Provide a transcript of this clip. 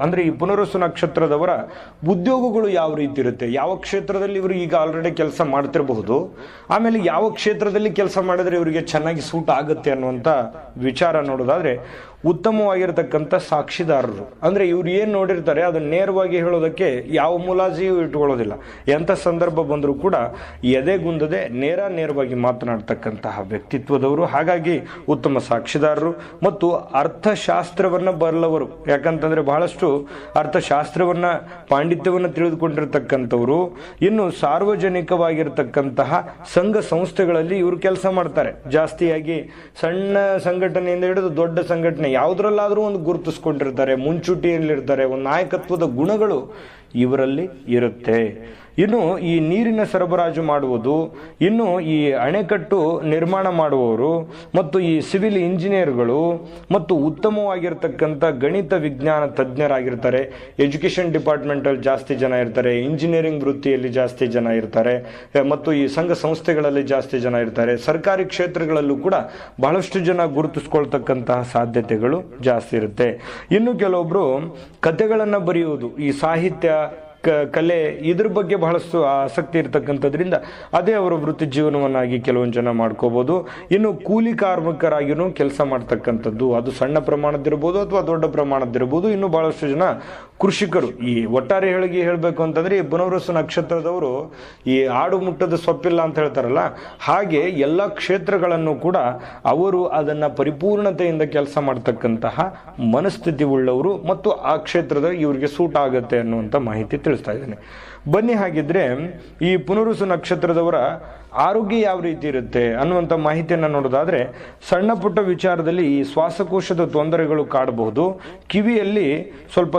ಅಂದ್ರೆ ಈ ಪುನರ್ವಸು ನಕ್ಷತ್ರದವರ ಉದ್ಯೋಗಗಳು ಯಾವ ರೀತಿ ಇರುತ್ತೆ? ಯಾವ ಕ್ಷೇತ್ರದಲ್ಲಿ ಇವರು ಈಗ ಆಲ್ರೆಡಿ ಕೆಲಸ ಮಾಡ್ತಿರಬಹುದು? ಆಮೇಲೆ ಯಾವ ಕ್ಷೇತ್ರದಲ್ಲಿ ಕೆಲಸ ಮಾಡಿದ್ರೆ ಇವರಿಗೆ ಚೆನ್ನಾಗಿ ಸೂಟ್ ಆಗುತ್ತೆ ಅನ್ನುವಂತ ವಿಚಾರ ನೋಡೋದಾದ್ರೆ ಉತ್ತಮವಾಗಿರತಕ್ಕಂಥ ಸಾಕ್ಷಿದಾರರು. ಅಂದರೆ ಇವ್ರು ಏನು ನೋಡಿರ್ತಾರೆ, ಅದನ್ನ ನೇರವಾಗಿ ಹೇಳೋದಕ್ಕೆ ಯಾವ ಮುಲಾಜಿಯೂ ಇಟ್ಕೊಳ್ಳೋದಿಲ್ಲ ಎಂಥ ಸಂದರ್ಭ ಬಂದರೂ ಕೂಡ ಎದೆಗುಂದದೆ ನೇರ ನೇರವಾಗಿ ಮಾತನಾಡ್ತಕ್ಕಂತಹ ವ್ಯಕ್ತಿತ್ವದವರು, ಹಾಗಾಗಿ ಉತ್ತಮ ಸಾಕ್ಷಿದಾರರು ಮತ್ತು ಅರ್ಥಶಾಸ್ತ್ರವನ್ನು ಬರಲವರು ಯಾಕಂತಂದರೆ ಬಹಳಷ್ಟು ಅರ್ಥಶಾಸ್ತ್ರವನ್ನು, ಪಾಂಡಿತ್ಯವನ್ನು ತಿಳಿದುಕೊಂಡಿರ್ತಕ್ಕಂಥವರು, ಇನ್ನು ಸಾರ್ವಜನಿಕವಾಗಿರ್ತಕ್ಕಂತಹ ಸಂಘ ಸಂಸ್ಥೆಗಳಲ್ಲಿ ಇವರು ಕೆಲಸ ಮಾಡ್ತಾರೆ. ಜಾಸ್ತಿಯಾಗಿ ಸಣ್ಣ ಸಂಘಟನೆಯಿಂದ ಹಿಡಿದು ದೊಡ್ಡ ಸಂಘಟನೆ ಯಾವುದ್ರಲ್ಲಾದ್ರೂ ಒಂದು ಗುರುತಿಸ್ಕೊಂಡಿರ್ತಾರೆ ಮುಂಚೂಟಿಯಲ್ಲಿರ್ತಾರೆ ಒಂದು ನಾಯಕತ್ವದ ಗುಣಗಳು ಇವರಲ್ಲಿ ಇರುತ್ತೆ. ಇನ್ನು ಈ ನೀರಿನ ಸರಬರಾಜು ಮಾಡುವುದು, ಇನ್ನು ಈ ಅಣೆಕಟ್ಟು ನಿರ್ಮಾಣ ಮಾಡುವವರು, ಮತ್ತು ಈ ಸಿವಿಲ್ ಇಂಜಿನಿಯರ್ಗಳು, ಮತ್ತು ಉತ್ತಮವಾಗಿರ್ತಕ್ಕಂಥ ಗಣಿತ ವಿಜ್ಞಾನ ತಜ್ಞರಾಗಿರ್ತಾರೆ. ಎಜುಕೇಷನ್ ಡಿಪಾರ್ಟ್ಮೆಂಟಲ್ಲಿ ಜಾಸ್ತಿ ಜನ ಇರ್ತಾರೆ ಇಂಜಿನಿಯರಿಂಗ್ ವೃತ್ತಿಯಲ್ಲಿ ಜಾಸ್ತಿ ಜನ ಇರ್ತಾರೆ, ಮತ್ತು ಈ ಸಂಘ ಸಂಸ್ಥೆಗಳಲ್ಲಿ ಜಾಸ್ತಿ ಜನ ಇರ್ತಾರೆ. ಸರ್ಕಾರಿ ಕ್ಷೇತ್ರಗಳಲ್ಲೂ ಕೂಡ ಬಹಳಷ್ಟು ಜನ ಗುರುತಿಸ್ಕೊಳ್ತಕ್ಕಂತಹ ಸಾಧ್ಯತೆಗಳು ಜಾಸ್ತಿ ಇರುತ್ತೆ. ಇನ್ನು ಕೆಲವೊಬ್ರು ಕತೆಗಳನ್ನು ಬರೆಯುವುದು, ಈ ಸಾಹಿತ್ಯ ಕಲೆ ಇದ್ರ ಬಗ್ಗೆ ಬಹಳಷ್ಟು ಆಸಕ್ತಿ ಇರತಕ್ಕಂಥದ್ರಿಂದ ಅದೇ ಅವರ ವೃತ್ತಿ ಜೀವನವನ್ನಾಗಿ ಕೆಲವೊಂದು ಜನ ಮಾಡ್ಕೋಬಹುದು ಇನ್ನು ಕೂಲಿ ಕಾರ್ಮಿಕರಾಗಿನೂ ಕೆಲಸ ಮಾಡ್ತಕ್ಕಂಥದ್ದು. ಅದು ಸಣ್ಣ ಪ್ರಮಾಣದಿರ್ಬೋದು ಅಥವಾ ದೊಡ್ಡ ಪ್ರಮಾಣದಿರ್ಬೋದು ಇನ್ನು ಬಹಳಷ್ಟು ಜನ ಕೃಷಿಕರು. ಈ ಒಟ್ಟಾರೆ ಹೇಳಿಗೆ ಹೇಳಬೇಕು ಅಂತಂದ್ರೆ ಈ ಬುನವರಸು ನಕ್ಷತ್ರದವರು ಈ ಆಡು ಮುಟ್ಟದ ಸೊಪ್ಪಿಲ್ಲ ಅಂತ ಹೇಳ್ತಾರಲ್ಲ, ಹಾಗೆ ಎಲ್ಲ ಕ್ಷೇತ್ರಗಳನ್ನು ಕೂಡ ಅವರು ಅದನ್ನ ಪರಿಪೂರ್ಣತೆಯಿಂದ ಕೆಲಸ ಮಾಡ್ತಕ್ಕಂತಹ ಮನಸ್ಥಿತಿ ಉಳ್ಳವರು ಮತ್ತು ಆ ಕ್ಷೇತ್ರದ ಇವರಿಗೆ ಸೂಟ್ ಆಗುತ್ತೆ ಅನ್ನುವಂಥ ಮಾಹಿತಿ ತಿಳಿಸ್ತಾ ಇದ್ದೇನೆ. ಬನ್ನಿ ಹಾಗಿದ್ರೆ ಈ ಪುನರುಸು ನಕ್ಷತ್ರದವರ ಆರೋಗ್ಯ ಯಾವ ರೀತಿ ಇರುತ್ತೆ ಅನ್ನುವಂಥ ಮಾಹಿತಿಯನ್ನು ನೋಡೋದಾದ್ರೆ ಸಣ್ಣ ಪುಟ್ಟ ವಿಚಾರದಲ್ಲಿ ಈ ಶ್ವಾಸಕೋಶದ ತೊಂದರೆಗಳು ಕಾಡಬಹುದು. ಕಿವಿಯಲ್ಲಿ ಸ್ವಲ್ಪ